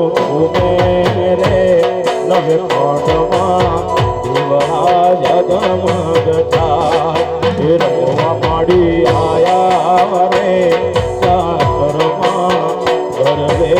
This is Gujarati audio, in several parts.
ઉમેરે નવે કોટમાં દિવા જગમગતા હે રમવા પાડી આયા રે ચાકરમાં ગરબે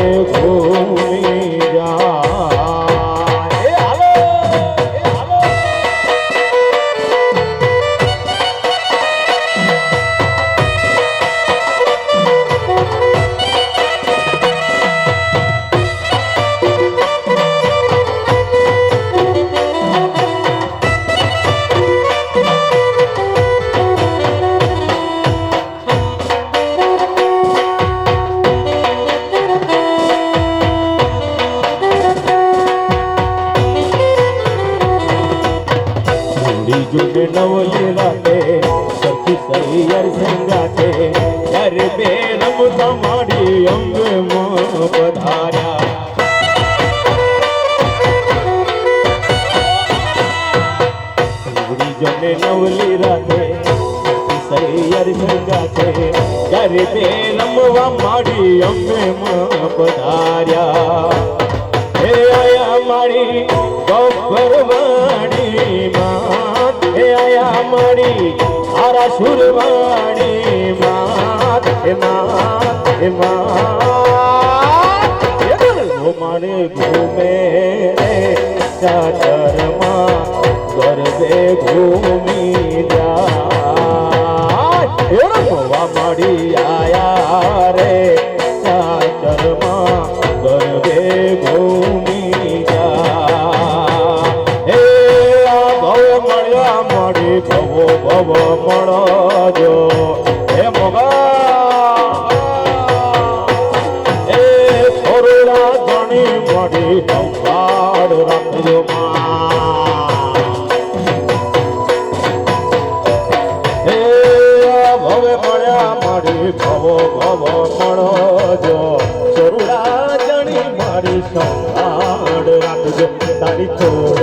ನಮಗೆ મહિમા ઘુમણ ઘૂમે ચાચરમાં ગરબે ઘૂમી જા ભવા મળી આયા મારી ભવો ભવો મળો જો સરુડા જણી મારી સંભાળ રાખજો તારી છોડ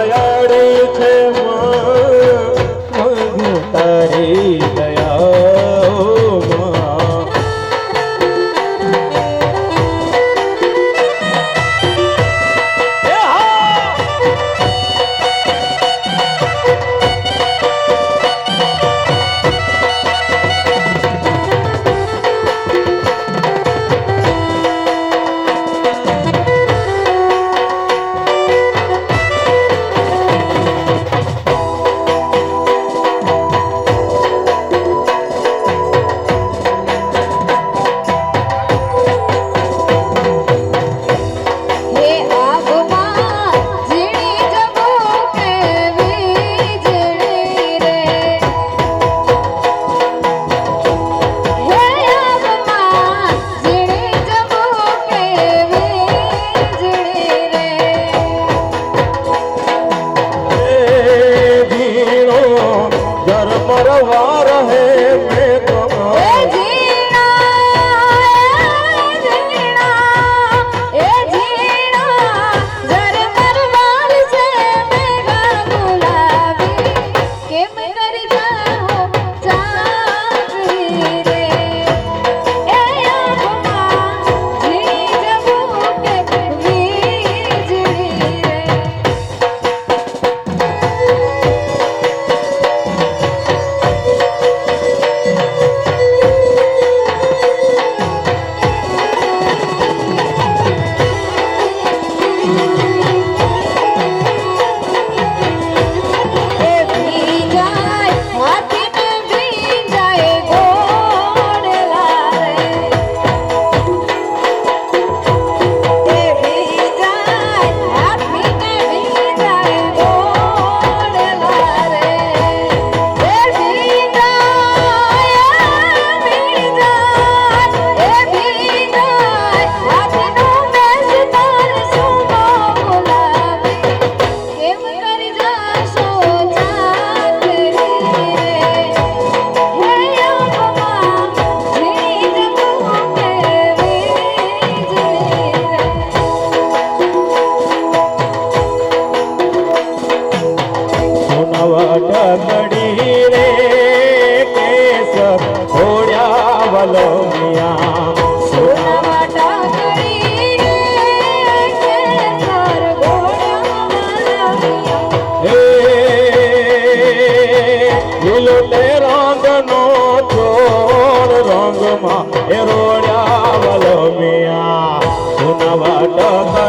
દયાળે છે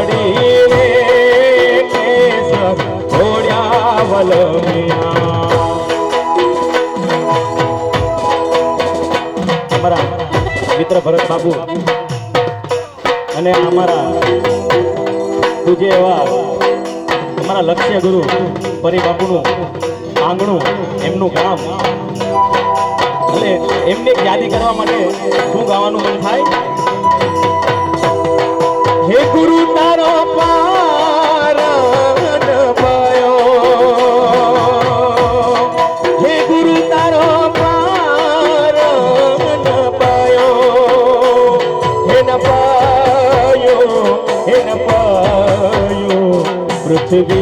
પડી અમારા મિત્ર ભરત બાબુ અને અમારા પૂજ્ય એવા અમારા લક્ષ્ય ગુરુ પરિબાપુનું આંગણું એમનું ગામ અને એમને યાદી કરવા માટે શું ગાવાનું મન થાય હે ગુરુ Baby.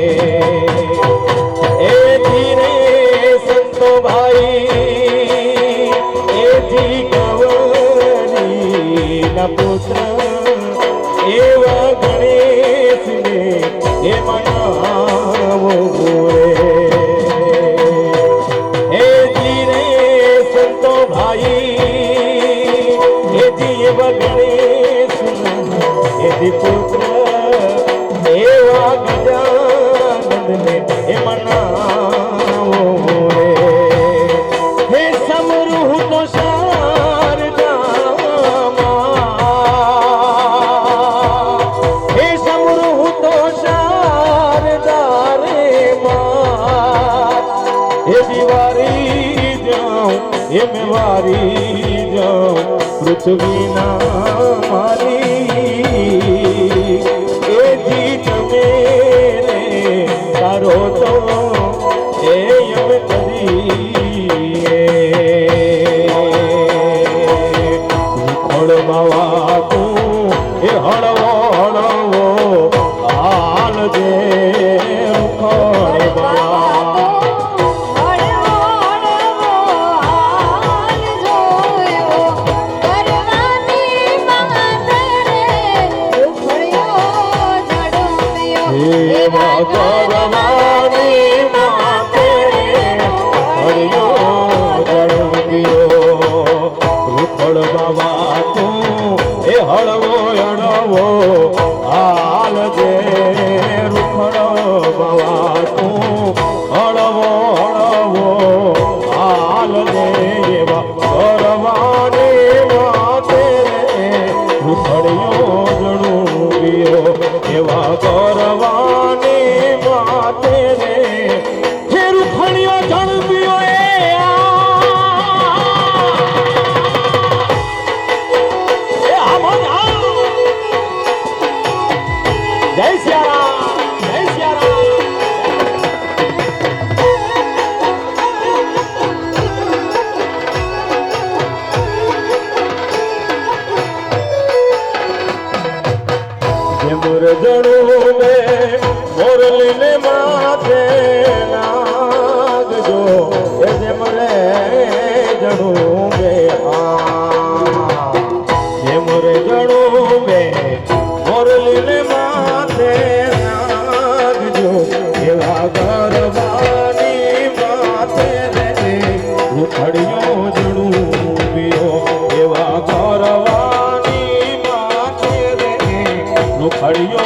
হারি যাও পৃথিবী না એવા જય ઉખડ્યો જણું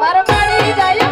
મારી જાય.